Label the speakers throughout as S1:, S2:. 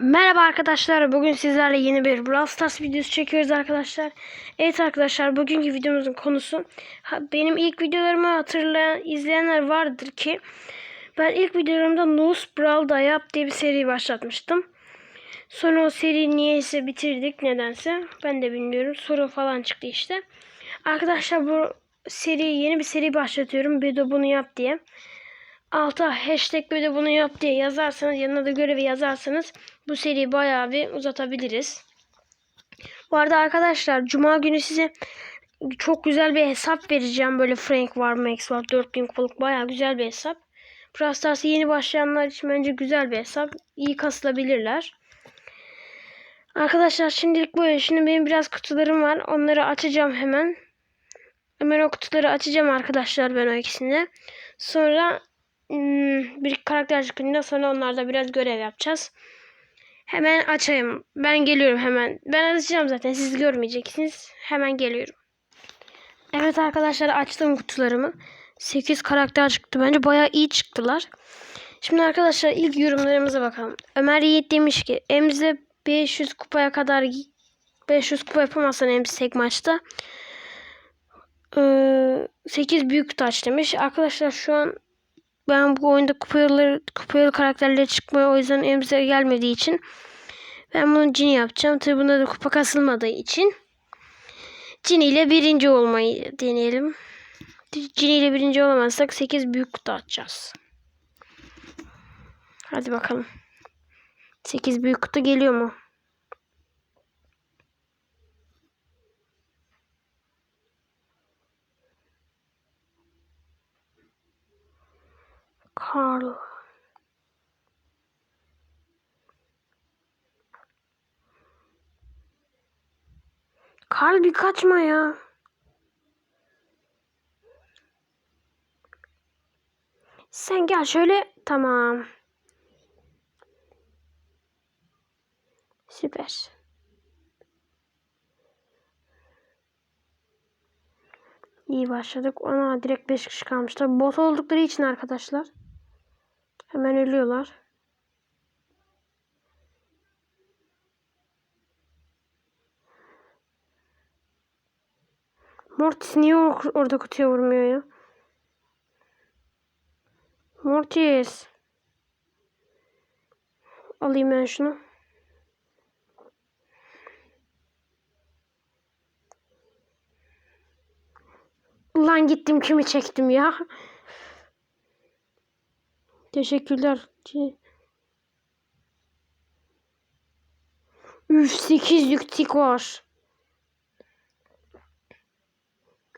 S1: Merhaba arkadaşlar. Bugün sizlerle yeni bir Brawl Stars videosu çekiyoruz arkadaşlar. Evet arkadaşlar bugünkü videomuzun konusu benim ilk videolarımı hatırlayan izleyenler vardır ki ben ilk videolarımda Nose Brawl'da yap diye bir seri başlatmıştım. Sonra o seri niyeyse bitirdik nedense. Ben de bilmiyorum. Sorun falan çıktı işte. Arkadaşlar bu seri yeni bir seri başlatıyorum. De bunu yap diye. Alta hashtag bir bunu yap diye yazarsanız yanına da görevi yazarsanız bu seriyi bayağı bir uzatabiliriz. Bu arada arkadaşlar cuma günü size çok güzel bir hesap vereceğim. Böyle Frank var, Max var, 4000 kupalık bayağı güzel bir hesap. Brawl Stars'a yeni başlayanlar için bence güzel bir hesap. İyi kasılabilirler. Arkadaşlar şimdilik böyle. Şimdi benim biraz kutularım var. Onları açacağım hemen. Hemen o kutuları açacağım arkadaşlar ben o ikisini. Sonra bir karakter çıkınca sonra onlarda biraz görev yapacağız. Hemen açayım. Ben geliyorum hemen. Ben açacağım zaten. Siz görmeyeceksiniz. Hemen geliyorum. Evet arkadaşlar açtım kutularımı. 8 karakter çıktı. Bence bayağı iyi çıktılar. Şimdi arkadaşlar ilk yorumlarımıza bakalım. Ömer Yiğit demiş ki Emze 500 kupaya kadar 500 kupa yapamazsan Emze tek maçta. Ee, 8 büyük taç demiş. Arkadaşlar şu an ben bu oyunda kupayalı, kupayalı karakterleri çıkmaya o yüzden elimize gelmediği için ben bunu Cini yapacağım. Tabi bunda da kupa kasılmadığı için Cini ile birinci olmayı deneyelim. Cini ile birinci olamazsak 8 büyük kutu atacağız. Hadi bakalım. 8 büyük kutu geliyor mu? Carl. Carl bir kaçma ya. Sen gel şöyle. Tamam. Süper. İyi başladık. Ona direkt 5 kişi kalmışlar. Bot oldukları için arkadaşlar. Hemen ölüyorlar. Mortis niye or- orada kutuya vurmuyor ya? Mortis. Alayım ben şunu. Ulan gittim kimi çektim ya. Teşekkürler. Üf 8 yüktik var.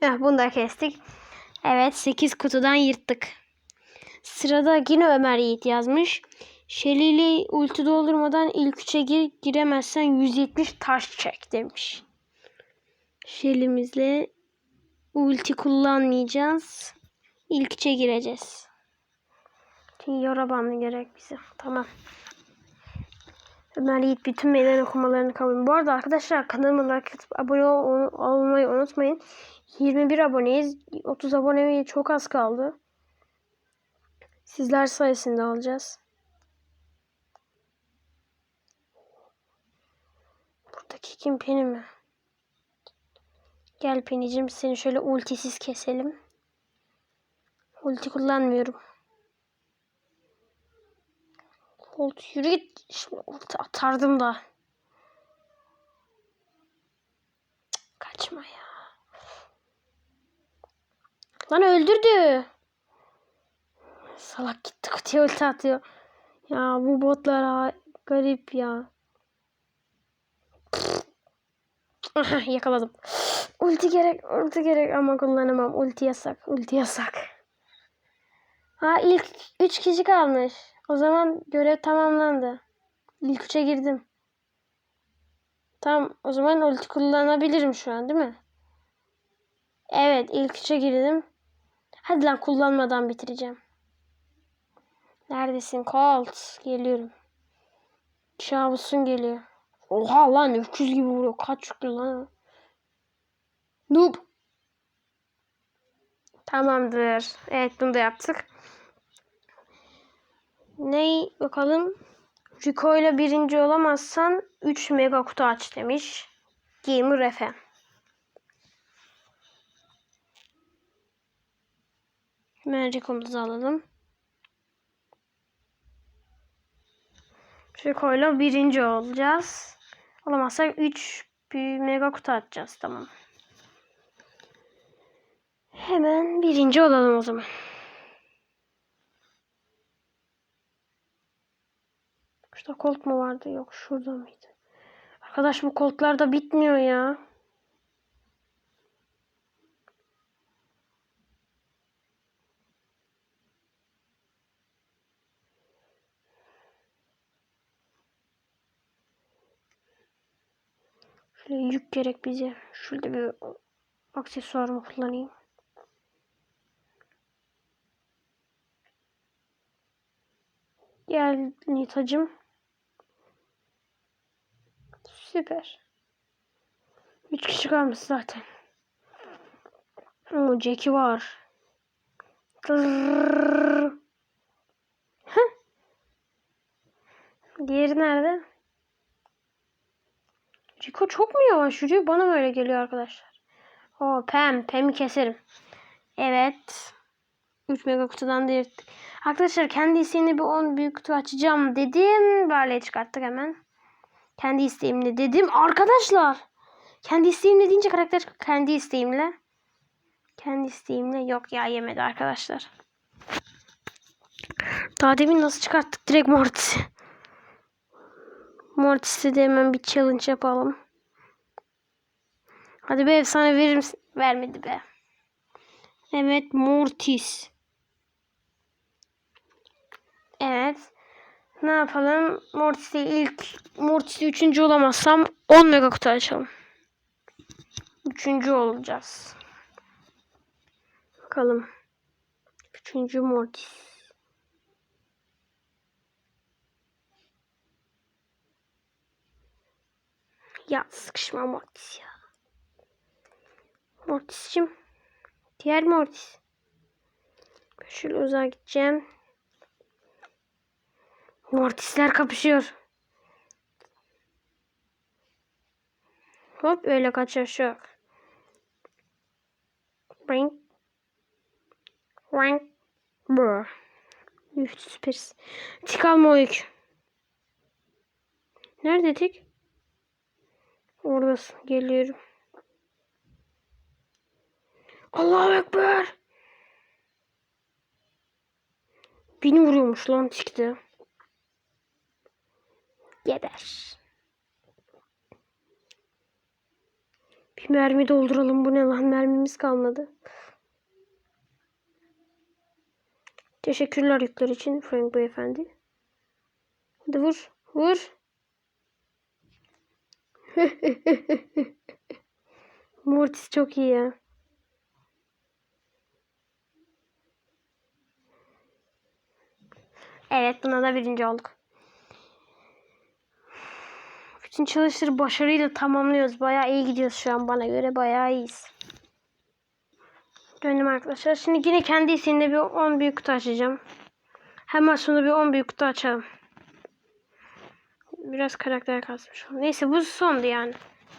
S1: Ya bunu da kestik. Evet 8 kutudan yırttık. Sırada yine Ömer Yiğit yazmış. İle ulti doldurmadan ilk üçe gir, giremezsen 170 taş çek demiş. Shelly'mizle ulti kullanmayacağız. İlk üçe gireceğiz. Yorabanlı gerek bize. Tamam. Ömer Yiğit bütün meydan okumalarını kabul Bu arada arkadaşlar kanalıma like atıp abone ol, olmayı unutmayın. 21 aboneyiz. 30 aboneye çok az kaldı. Sizler sayesinde alacağız. Buradaki kim Penny mi? Gel Penny'cim seni şöyle ultisiz keselim. Ulti kullanmıyorum. Ulti yürü git. Şimdi atardım da. Kaçma ya. Lan öldürdü. Salak gitti kutuya ulti atıyor. Ya bu botlar ha, garip ya. Aha, yakaladım. Ulti gerek, ulti gerek ama kullanamam. Ulti yasak, ulti yasak. Ha ilk 3 kişi kalmış. O zaman görev tamamlandı. İlk 3'e girdim. Tamam o zaman ulti kullanabilirim şu an değil mi? Evet ilk 3'e girdim. Hadi lan kullanmadan bitireceğim. Neredesin Colt? Geliyorum. Şabusun geliyor. Oha lan 300 gibi vuruyor. Kaç yüklü lan? Noob. Tamamdır. Evet bunu da yaptık. Ne bakalım? Rico ile birinci olamazsan 3 mega kutu aç demiş. Gamer Efe. Hemen Rico'muzu alalım. Rico ile birinci olacağız. Olamazsak 3 bir mega kutu açacağız. Tamam. Hemen birinci olalım o zaman. Şurada kolt mu vardı? Yok şurada mıydı? Arkadaş bu koltlar da bitmiyor ya. Şöyle yük gerek bize. Şurada bir aksesuarımı kullanayım. Gel Nitacım. Süper. Üç kişi kalmış zaten. O Jackie var. Diğeri nerede? Rico çok mu yavaş yürüyor? Bana böyle geliyor arkadaşlar. O Pem. Pem'i keserim. Evet. 3 mega kutudan da yırttık. Arkadaşlar kendi isteğimle bir 10 büyük kutu açacağım dedim. Böyle çıkarttık hemen. Kendi isteğimle dedim. Arkadaşlar. Kendi isteğimle deyince karakter kendi isteğimle. Kendi isteğimle yok ya yemedi arkadaşlar. Daha demin nasıl çıkarttık direkt Mortis'i. Mortis'e de hemen bir challenge yapalım. Hadi be efsane verir? Vermedi be. Evet Mortis. Evet. Ne yapalım? Mortis'te ilk Mortis'te üçüncü olamazsam 10 mega kutu açalım. Üçüncü olacağız. Bakalım. Üçüncü Mortis. Ya sıkışma Mortis ya. Mortis'cim. Diğer Mortis. Şöyle uzağa gideceğim. Mortisler kapışıyor. Hop öyle kaçışıyor. Ring. Ring. Brr. Üf süperiz. Alma o yük. Nerede tik? Oradasın. Geliyorum. Allahu Ekber. Beni vuruyormuş lan tikte. Geber. Bir mermi dolduralım. Bu ne lan? Mermimiz kalmadı. Teşekkürler yükler için Frank beyefendi. Hadi vur. Vur. Mortis çok iyi ya. Evet buna da birinci olduk. Bütün çalışları başarıyla tamamlıyoruz. Bayağı iyi gidiyoruz şu an bana göre. Bayağı iyiyiz. Döndüm arkadaşlar. Şimdi yine kendi isteğimde bir 10 büyük kutu açacağım. Hemen sonra bir 10 büyük kutu açalım. Biraz karakter kasmış. Neyse bu sondu yani.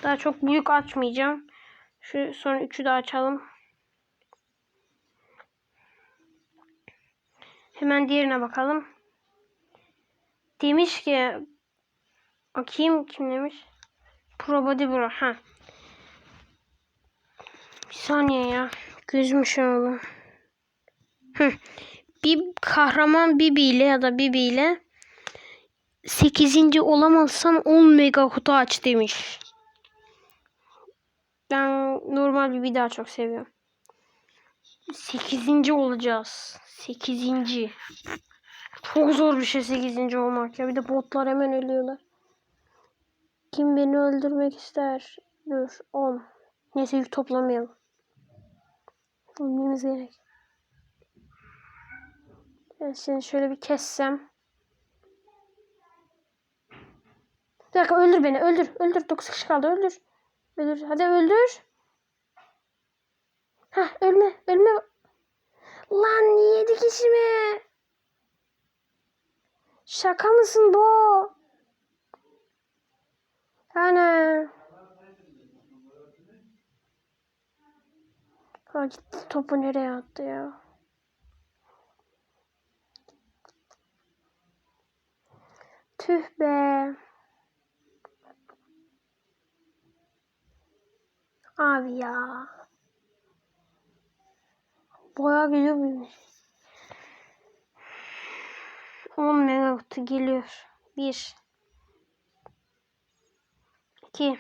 S1: Daha çok büyük açmayacağım. Şu son üçü de açalım. Hemen diğerine bakalım. Demiş ki bakayım kim demiş? Pro Body Bro. Ha. Bir saniye ya. Gözüm. Hı. Bir kahraman Bibi ile ya da Bibi ile 8. olamazsan 10 mega kutu aç demiş. Ben normal Bibi daha çok seviyorum. 8. olacağız. 8. Çok zor bir şey 8. olmak ya. Bir de botlar hemen ölüyorlar. Kim beni öldürmek ister? Dur 10. Neyse yük toplamayalım. Ölmemiz gerek. Ben seni şöyle bir kessem. Bir dakika öldür beni. Öldür. Öldür. 9 kişi kaldı. Öldür. Öldür. Hadi öldür. Hah ölme. Ölme. Lan 7 kişi mi? Şaka mısın bu? Ana. Ha gitti topu nereye attı ya? Tüh be. Abi ya. Boya geliyor muymuş? 10 megabayt geliyor. 1 2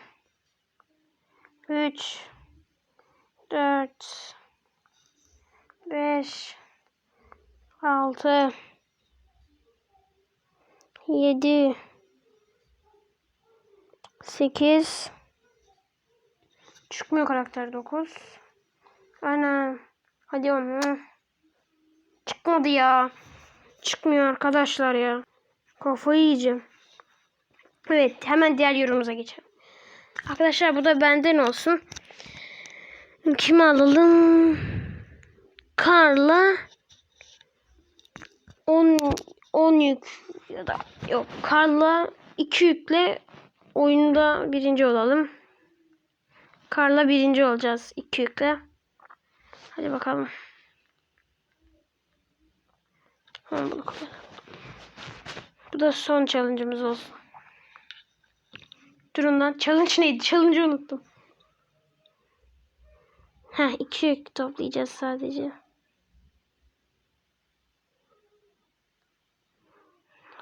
S1: 3 4 5 6 7 8 Çıkmıyor karakter 9 Ana. Hadi onu. Çıkmadı ya. Çıkmıyor arkadaşlar ya. Kafayı yiyeceğim. Evet hemen diğer yorumumuza geçelim Arkadaşlar bu da benden olsun Kimi alalım Karla 10 10 yük ya da yok Karla 2 yükle oyunda birinci olalım. Karla birinci olacağız 2 yükle. Hadi bakalım. Bu da son challenge'ımız olsun. Durun lan. Challenge neydi? Challenge'ı unuttum. Heh, iki yük toplayacağız sadece.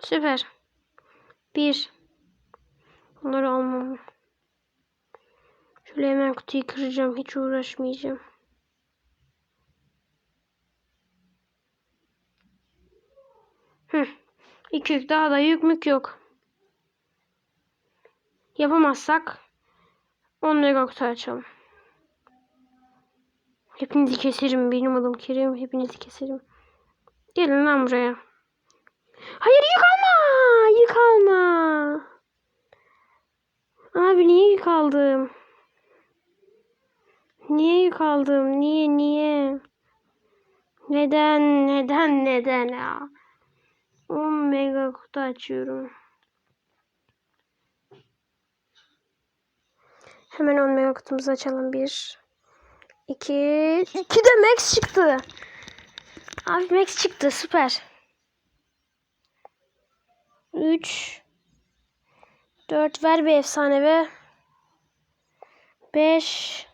S1: Süper. Bir. Bunları almam. Şöyle hemen kutuyu kıracağım. Hiç uğraşmayacağım. Hı. İki yük daha da yük mük yok. Yapamazsak 10 mega kutu açalım. Hepinizi keserim. Benim adım Kerim. Hepinizi keserim. Gelin lan buraya. Hayır. Yük alma. Abi niye yük aldım? Niye yük aldım? Niye niye? Neden neden neden ya? 10 mega kutu açıyorum. Hemen 10 mega kutumuzu açalım. 1 2 2 de max çıktı. Abi max çıktı. Süper. 3 4 ver bir efsane be. 5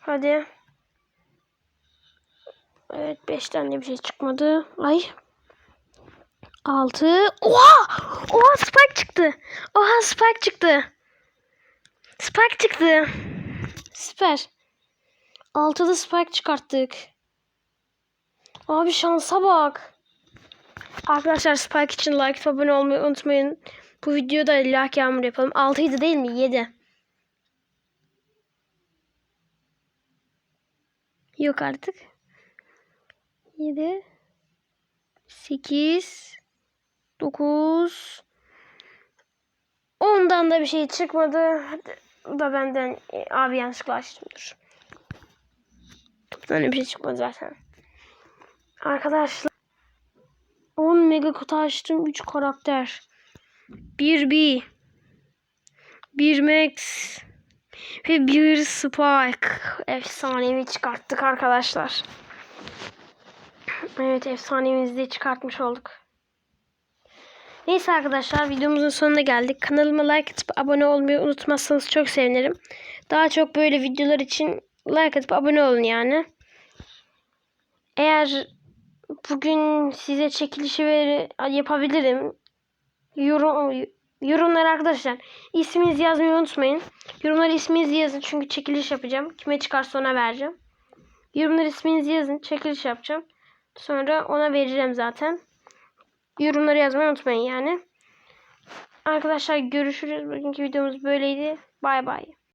S1: Hadi. Evet 5 tane bir şey çıkmadı. Ay. 6 Oha! Oha Spike çıktı. Oha Spike çıktı. Spike çıktı. Süper. 6'da Spike çıkarttık. Abi şansa bak. Arkadaşlar Spike için like abone olmayı unutmayın. Bu videoda like yağmur yapalım. 6'ydı değil mi? 7. Yok artık. 7 8 9 Ondan da bir şey çıkmadı. Hadi. Da benden e, abi yanlışlıkla açtımdır. Böyle bir şey çıkmadı zaten. Arkadaşlar 10 mega kutu açtım 3 karakter. 1 B 1 Max ve 1 Spike. Efsanevi çıkarttık arkadaşlar. Evet efsanemizi de çıkartmış olduk. Neyse arkadaşlar videomuzun sonuna geldik. Kanalıma like atıp abone olmayı unutmazsanız çok sevinirim. Daha çok böyle videolar için like atıp abone olun yani. Eğer bugün size çekilişi ver yapabilirim. Yorum yorumlar arkadaşlar isminizi yazmayı unutmayın. Yorumlara isminizi yazın çünkü çekiliş yapacağım. Kime çıkarsa ona vereceğim. Yorumlara isminizi yazın. Çekiliş yapacağım. Sonra ona vereceğim zaten. Yorumları yazmayı unutmayın yani. Arkadaşlar görüşürüz. Bugünkü videomuz böyleydi. Bay bay.